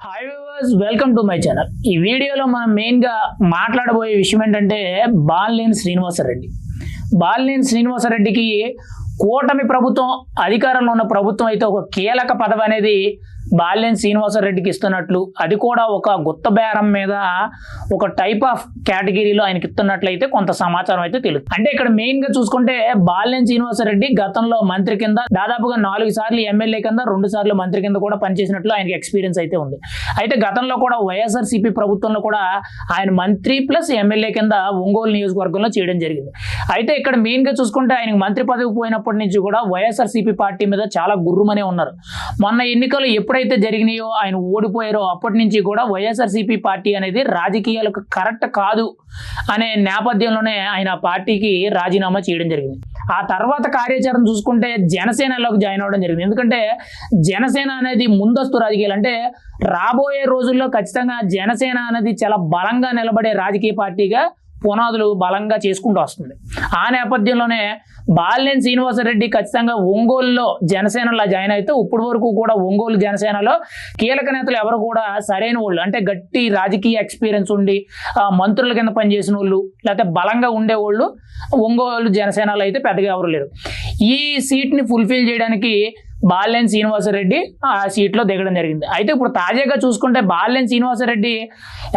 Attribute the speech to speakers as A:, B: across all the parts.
A: Hi viewers welcome to my channel ఈ వీడియోలో మనం మెయిన్గా మాట్లాడబోయే విషయం ఏంటంటే బాలినేని శ్రీనివాసరెడ్డి. బాలినేని శ్రీనివాసరెడ్డికి కూటమి ప్రభుత్వం అధికారంలో ఉన్న ప్రభుత్వం అయితే ఒక కీలక పదవి అనేది బాల్యం శ్రీనివాసరెడ్డికి ఇస్తున్నట్లు అది కూడా ఒక గుత్త బేరం మీద ఒక టైప్ ఆఫ్ కేటగిరీలో ఆయనకి ఇస్తున్నట్లయితే కొంత సమాచారం అయితే తెలుసు. అంటే ఇక్కడ మెయిన్గా చూసుకుంటే బాల్యం శ్రీనివాసరెడ్డి గతంలో మంత్రి కింద దాదాపుగా నాలుగు సార్లు ఎమ్మెల్యే కింద రెండు సార్లు మంత్రి కింద కూడా పనిచేసినట్లు ఆయనకి ఎక్స్పీరియన్స్ అయితే ఉంది. అయితే గతంలో కూడా వైఎస్ఆర్సీపీ ప్రభుత్వంలో కూడా ఆయన మంత్రి ప్లస్ ఎమ్మెల్యే కింద ఒంగోలు నియోజకవర్గంలో చేయడం జరిగింది. అయితే ఇక్కడ మెయిన్గా చూసుకుంటే ఆయనకు మంత్రి పదవి పోయినప్పటి నుంచి కూడా వైఎస్ఆర్సీపీ పార్టీ మీద చాలా గుర్రుమనే ఉన్నారు. మొన్న ఎన్నికలు ఎప్పుడైతే జరిగినాయో ఆయన ఓడిపోయారో అప్పటి నుంచి కూడా వైఎస్ఆర్సీపీ పార్టీ అనేది రాజకీయాలకు కరెక్ట్ కాదు అనే నేపథ్యంలోనే ఆయన పార్టీకి రాజీనామా చేయడం జరిగింది. ఆ తర్వాత కార్యాచరణ చూసుకుంటే జనసేనలోకి జాయిన్ అవ్వడం జరిగింది. ఎందుకంటే జనసేన అనేది ముందస్తు రాజకీయాలు. అంటే రాబోయే రోజుల్లో ఖచ్చితంగా జనసేన అనేది చాలా బలంగా నిలబడే రాజకీయ పార్టీగా పునాదులు బలంగా చేసుకుంటూ వస్తుంది. ఆ నేపథ్యంలోనే బాలినేని శ్రీనివాసరెడ్డి ఖచ్చితంగా ఒంగోలులో జనసేనలో జాయిన్ అయితే ఇప్పటి వరకు కూడా ఒంగోలు జనసేనలో కీలక నేతలు ఎవరు కూడా సరైన వాళ్ళు అంటే గట్టి రాజకీయ ఎక్స్పీరియన్స్ ఉండి మంత్రుల కింద పనిచేసిన వాళ్ళు లేకపోతే బలంగా ఉండేవాళ్ళు ఒంగోలు జనసేనలో అయితే పెద్దగా ఎవరు లేరు. ఈ సీట్ని ఫుల్ఫిల్ చేయడానికి బాలినేని శ్రీనివాసరెడ్డి ఆ సీట్లో దిగడం జరిగింది. అయితే ఇప్పుడు తాజాగా చూసుకుంటే బాలినేని శ్రీనివాసరెడ్డి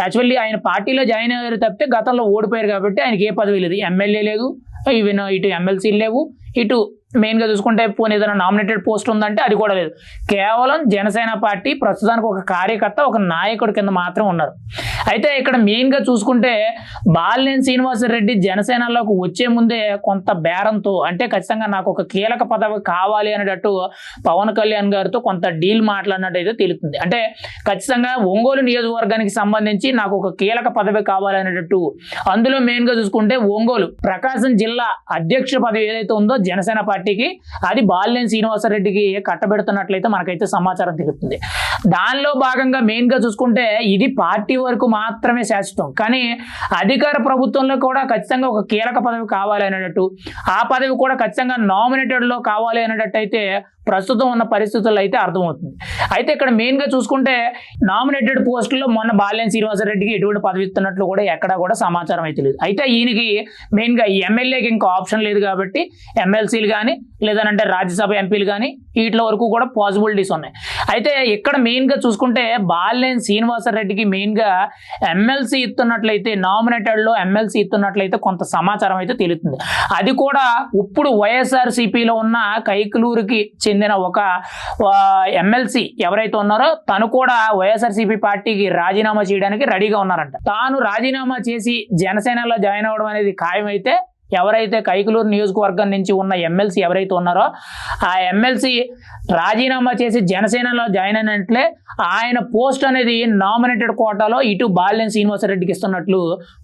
A: యాక్చువల్లీ ఆయన పార్టీలో జాయిన్ అయ్యారు తప్పితే గతంలో ఓడిపోయారు కాబట్టి ఆయనకి ఏ పదవి లేదు. ఎమ్మెల్యే లేదు. ఈవెన్ ఇటు ఎమ్మెల్సీలు లేవు. ఇటు మెయిన్గా చూసుకుంటే పోనీ ఏదైనా నామినేటెడ్ పోస్ట్ ఉందంటే అది కూడా లేదు. కేవలం జనసేన పార్టీ ప్రస్తుతానికి ఒక కార్యకర్త ఒక నాయకుడి కింద మాత్రం ఉన్నారు. అయితే ఇక్కడ మెయిన్గా చూసుకుంటే బాలినేని శ్రీనివాసరెడ్డి జనసేనలోకి వచ్చే ముందే కొంత బేరంతో అంటే ఖచ్చితంగా నాకు ఒక కీలక పదవి కావాలి అనేటట్టు పవన్ కళ్యాణ్ గారితో కొంత డీల్ మాట్లాడినట్టు అయితే తెలుస్తుంది. అంటే ఖచ్చితంగా ఒంగోలు నియోజకవర్గానికి సంబంధించి నాకు ఒక కీలక పదవి కావాలనేటట్టు అందులో మెయిన్గా చూసుకుంటే ఒంగోలు ప్రకాశం జిల్లా అధ్యక్ష పదవి ఏదైతే ఉందో జనసేన పార్టీ పార్టీకి అది బాలినేని శ్రీనివాసరెడ్డికి కట్టబెడుతున్నట్లయితే మనకైతే సమాచారం తెలుస్తుంది. దానిలో భాగంగా మెయిన్గా చూసుకుంటే ఇది పార్టీ వరకు మాత్రమే శాశ్వతం. కానీ అధికార ప్రభుత్వంలో కూడా ఖచ్చితంగా ఒక కీలక పదవి కావాలి అనేటట్టు ఆ పదవి కూడా ఖచ్చితంగా నామినేటెడ్లో కావాలి అనేటట్టు అయితే ప్రస్తుతం ఉన్న పరిస్థితుల్లో అయితే అర్థమవుతుంది. అయితే ఇక్కడ మెయిన్గా చూసుకుంటే నామినేటెడ్ పోస్టుల్లో మొన్న బాల్యం శ్రీనివాసరెడ్డికి ఎటువంటి పదవి ఇస్తున్నట్లు కూడా ఎక్కడా కూడా సమాచారం అయితే లేదు. అయితే ఈయనకి మెయిన్గా ఎమ్మెల్యేకి ఇంకా ఆప్షన్ లేదు కాబట్టి ఎమ్మెల్సీలు కానీ లేదనంటే రాజ్యసభ ఎంపీలు కానీ వీటిలో వరకు కూడా పాసిబిలిటీస్ ఉన్నాయి. అయితే ఇక్కడ మెయిన్గా చూసుకుంటే బాలినేని శ్రీనివాసరెడ్డికి మెయిన్గా ఎమ్మెల్సీ ఇస్తున్నట్లయితే నామినేటెడ్లో ఎమ్మెల్సీ ఇస్తున్నట్లయితే కొంత సమాచారం అయితే తెలుస్తుంది. అది కూడా ఇప్పుడు వైఎస్ఆర్సీపీలో ఉన్న కైకులూరుకి చెందిన ఒక ఎమ్మెల్సీ ఎవరైతే ఉన్నారో తను కూడా వైఎస్ఆర్సీపీ పార్టీకి రాజీనామా చేయడానికి రెడీగా ఉన్నారంట. తాను రాజీనామా చేసి జనసేనలో జాయిన్ అవ్వడం అనేది ఖాయమైతే ఎవరైతే కైకలూరు నియోజకవర్గం నుంచి ఉన్న ఎమ్మెల్సీ ఎవరైతే ఉన్నారో ఆ ఎమ్మెల్సీ రాజీనామా చేసి జనసేనలో జాయిన్ అయినట్లే ఆయన పోస్ట్ అనేది నామినేటెడ్ కోటాలో ఇటు బాలినేని శ్రీనివాసరెడ్డికి ఇస్తున్నట్లు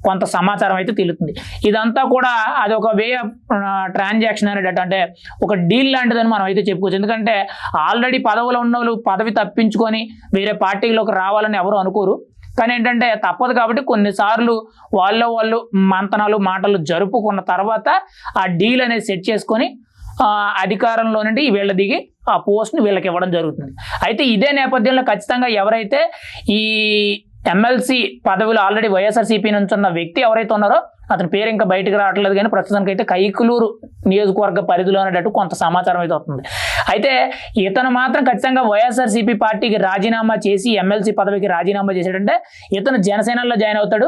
A: కొంత సమాచారం అయితే తెలుస్తుంది. ఇదంతా కూడా అది ఒక వే ఆఫ్ ట్రాన్సాక్షన్ అనేటట్టు అంటే ఒక డీల్ లాంటిదని మనం అయితే చెప్పుకోవచ్చు. ఎందుకంటే ఆల్రెడీ పదవులు ఉన్న వాళ్ళు పదవి తప్పించుకొని వేరే పార్టీలోకి రావాలని ఎవరు అనుకోరు. కానీ ఏంటంటే తప్పదు కాబట్టి కొన్నిసార్లు వాళ్ళ వాళ్ళు మంతనాలు మాటలు జరుపుకున్న తర్వాత ఆ డీల్ అనేది సెట్ చేసుకొని అధికారంలో నుండి వీళ్ళ దిగి ఆ పోస్ట్ని వీళ్ళకి ఇవ్వడం జరుగుతుంది. అయితే ఇదే నేపథ్యంలో ఖచ్చితంగా ఎవరైతే ఈ ఎమ్మెల్సీ పదవిలో ఆల్రెడీ వైఎస్ఆర్సీపీ నుంచి ఉన్న వ్యక్తి ఎవరైతే ఉన్నారో అతని పేరు ఇంకా బయటకు రావట్లేదు కానీ ప్రస్తుతానికి అయితే కైకులూరు నియోజకవర్గ పరిధిలో అనేటట్టు కొంత సమాచారం అయితే వస్తుంది. అయితే ఇతను మాత్రం ఖచ్చితంగా వైఎస్ఆర్సీపీ పార్టీకి రాజీనామా చేసి ఎమ్మెల్సీ పదవికి రాజీనామా చేశాడంటే ఇతను జనసేనలో జాయిన్ అవుతాడు.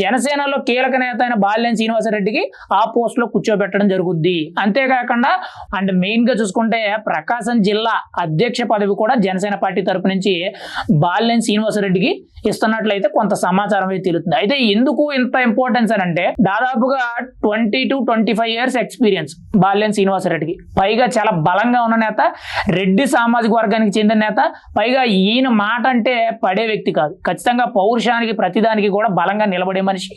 A: జనసేనలో కీలక నేత అయిన బాల్యం శ్రీనివాసరెడ్డికి ఆ పోస్ట్లో కూర్చోబెట్టడం జరుగుద్ది. అంతేకాకుండా అండ్ మెయిన్గా చూసుకుంటే ప్రకాశం జిల్లా అధ్యక్ష పదవి కూడా జనసేన పార్టీ తరపు నుంచి బాల్యం శ్రీనివాసరెడ్డికి ఇస్తున్నట్లయితే కొంత సమాచారం అయితే తెలుస్తుంది. అయితే ఎందుకు ఇంత ఇంపార్టెన్స్ అని అంటే దాదాపుగా twenty to twenty five years experience Balineni శ్రీనివాసరెడ్డికి. పైగా చాలా బలంగా ఉన్న నేత రెడ్డి సామాజిక వర్గానికి చెందిన నేత పైగా ఈయన మాట అంటే పడే వ్యక్తి కాదు. ఖచ్చితంగా పౌరుషానికి ప్రతిదానికి కూడా బలంగా నిలబడే మనిషి.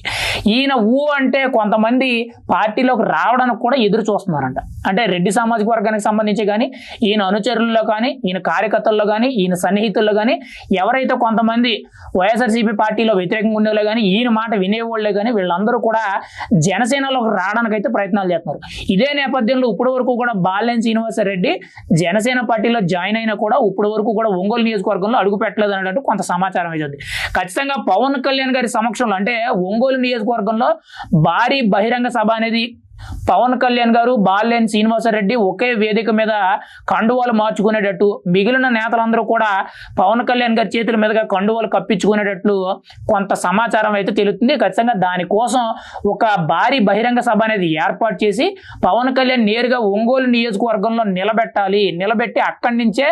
A: ఈయన ఊ అంటే కొంతమంది పార్టీలోకి రావడానికి కూడా ఎదురు చూస్తున్నారంట. అంటే రెడ్డి సామాజిక వర్గానికి సంబంధించి కానీ ఈయన అనుచరుల్లో కానీ ఈయన కార్యకర్తల్లో కానీ ఈయన సన్నిహితుల్లో కానీ ఎవరైతే కొంతమంది వైఎస్ఆర్సీపీ పార్టీలో వ్యతిరేకంగా ఉండేవాళ్ళు కానీ ఈయన మాట వినేవాళ్ళే కానీ వీళ్ళందరూ కూడా జనసేనలోకి రావడానికి అయితే ప్రయత్నాలు చేస్తున్నారు. ఇదే నేపథ్యంలో ఇప్పటి వరకు కూడా బాలెన్ శ్రీనివాసరెడ్డి జనసేన పార్టీలో జాయిన్ అయినా కూడా ఇప్పటి వరకు కూడా ఒంగోలు నియోజకవర్గంలో అడుగు పెట్టలేదు అన్నట్టు కొంత సమాచారం అయితే ఖచ్చితంగా పవన్ కళ్యాణ్ గారి సమక్షంలో అంటే ఒంగోలు నియోజకవర్గంలో భారీ బహిరంగ సభ అనేది పవన్ కళ్యాణ్ గారు బాలేని శ్రీనివాసరెడ్డి ఒకే వేదిక మీద కండువాలు మార్చుకునేటట్టు మిగిలిన నేతలందరూ కూడా పవన్ కళ్యాణ్ గారి చేతుల మీదుగా కండువాలు కప్పించుకునేటట్లు కొంత సమాచారం అయితే తెలుస్తుంది. ఖచ్చితంగా దానికోసం ఒక భారీ బహిరంగ సభ అనేది ఏర్పాటు చేసి పవన్ కళ్యాణ్ నేరుగా ఒంగోలు నియోజకవర్గంలో నిలబెట్టాలి. నిలబెట్టి అక్కడి నుంచే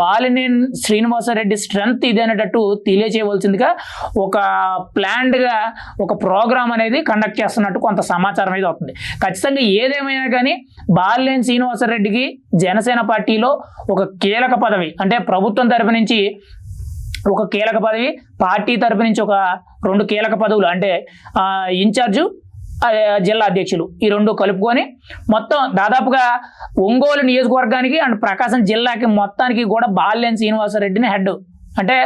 A: బాలిని శ్రీనివాసరెడ్డి స్ట్రెంగ్త్ ఇది అనేటట్టు తెలియజేయవలసిందిగా ఒక ప్లాన్డ్గా ఒక ప్రోగ్రామ్ అనేది కండక్ట్ చేస్తున్నట్టు కొంత సమాచారం అయితే అవుతుంది ఖచ్చితంగా ఏదేమైనా కానీ బాలినేని శ్రీనివాసరెడ్డికి జనసేన పార్టీలో ఒక కీలక పదవి అంటే ప్రభుత్వం తరపు నుంచి ఒక కీలక పదవి పార్టీ తరపు నుంచి ఒక రెండు కీలక పదవులు అంటే ఇన్ఛార్జు జిల్లా అధ్యక్షులు ఈ రెండు కలుపుకొని మొత్తం దాదాపుగా ఒంగోలు నియోజకవర్గానికి అండ్ ప్రకాశం జిల్లాకి మొత్తానికి కూడా బాలినేని శ్రీనివాసరెడ్డిని హెడ్. అంటే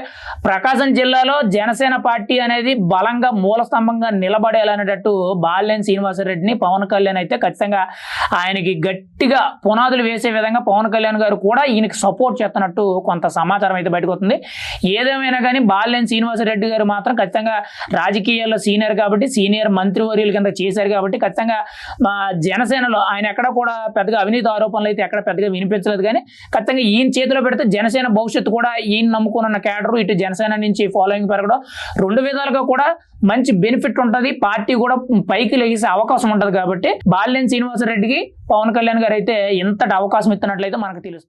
A: ప్రకాశం జిల్లాలో జనసేన పార్టీ అనేది బలంగా మూల స్తంభంగా నిలబడేయాలనేటట్టు బాలినేని శ్రీనివాసరెడ్డిని పవన్ కళ్యాణ్ అయితే ఖచ్చితంగా ఆయనకి గట్టిగా పునాదులు వేసే విధంగా పవన్ కళ్యాణ్ గారు కూడా ఈయనకి సపోర్ట్ చేస్తున్నట్టు కొంత సమాచారం అయితే బయటకు వస్తుంది. ఏదేమైనా కానీ బాలినేని శ్రీనివాసరెడ్డి గారు మాత్రం ఖచ్చితంగా రాజకీయాల్లో సీనియర్ కాబట్టి సీనియర్ మంత్రివర్యులు కింద చేశారు కాబట్టి ఖచ్చితంగా మా జనసేనలో ఆయన ఎక్కడ కూడా పెద్దగా అవినీతి ఆరోపణలు అయితే ఎక్కడ పెద్దగా వినిపించలేదు. కానీ ఖచ్చితంగా ఈయన చేతిలో పెడితే జనసేన భవిష్యత్తు కూడా ఈయన నమ్ముకున్న క్యాడర్ ఇటు జనసేన నుంచి ఫాలోయింగ్ పెరగడం రెండు విధాలుగా కూడా మంచి బెనిఫిట్ ఉంటుంది. పార్టీ కూడా పైకి లెగిసే అవకాశం ఉంటుంది కాబట్టి బాల్యం శ్రీనివాసరెడ్డికి పవన్ కళ్యాణ్ గారు అయితే ఇంతటి అవకాశం ఇస్తున్నట్లయితే మనకు తెలుస్తుంది.